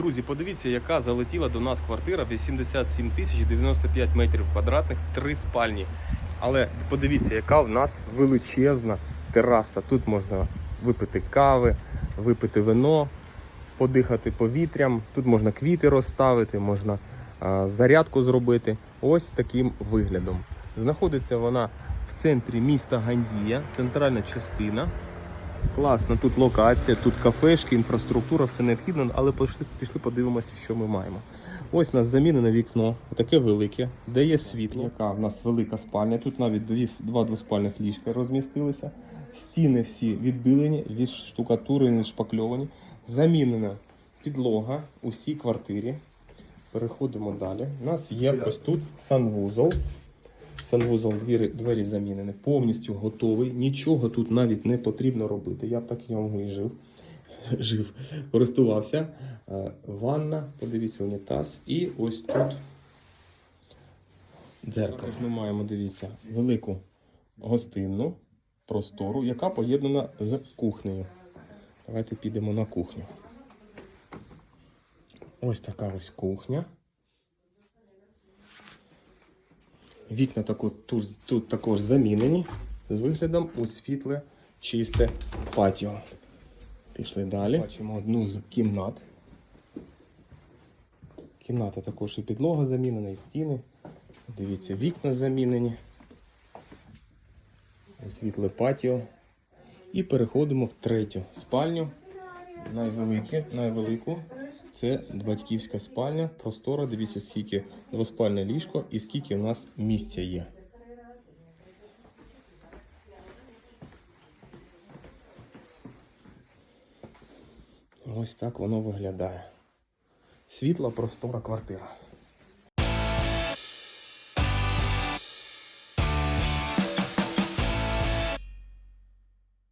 Друзі, подивіться, яка залетіла до нас квартира 87 тисяч 95 метрів квадратних, три спальні. Але подивіться, яка в нас величезна тераса. Тут можна випити кави, випити вино, подихати повітрям. Тут можна квіти розставити, можна зарядку зробити. Ось таким виглядом. Знаходиться вона в центрі міста Гандія, центральна частина. Класно, тут локація, тут кафешки, інфраструктура, все необхідно, але пішли, пішли подивимося, що ми маємо. Ось у нас замінене вікно, таке велике, де є світло. Яка в нас велика спальня. Тут навіть дві, два двоспальних ліжка розмістилися. Стіни всі відбилені, відштукатурені, відшпакльовані. Замінена підлога у всій квартирі. Переходимо далі. У нас є ось тут санвузол. Санвузол двері, двері замінені, повністю готовий. Нічого тут навіть не потрібно робити. Я б так в і жив. жив. Користувався. Е, Ванна, подивіться, унітаз. І ось тут дзеркало. Ми маємо, дивіться, велику гостинну простору, яка поєднана з кухнею. Давайте підемо на кухню. Ось така ось кухня. Вікна тако, тут, тут також замінені з виглядом у світле, чисте патіо. Пішли далі. Бачимо одну з кімнат. Кімната також і підлога замінена, і стіни. Дивіться, вікна замінені. У світле патіо. І переходимо в третю спальню. Найвелике, найвелику. Це батьківська спальня, простора. Дивіться, скільки двоспальне ліжко і скільки у нас місця є. Ось так воно виглядає. Світла, простора квартира.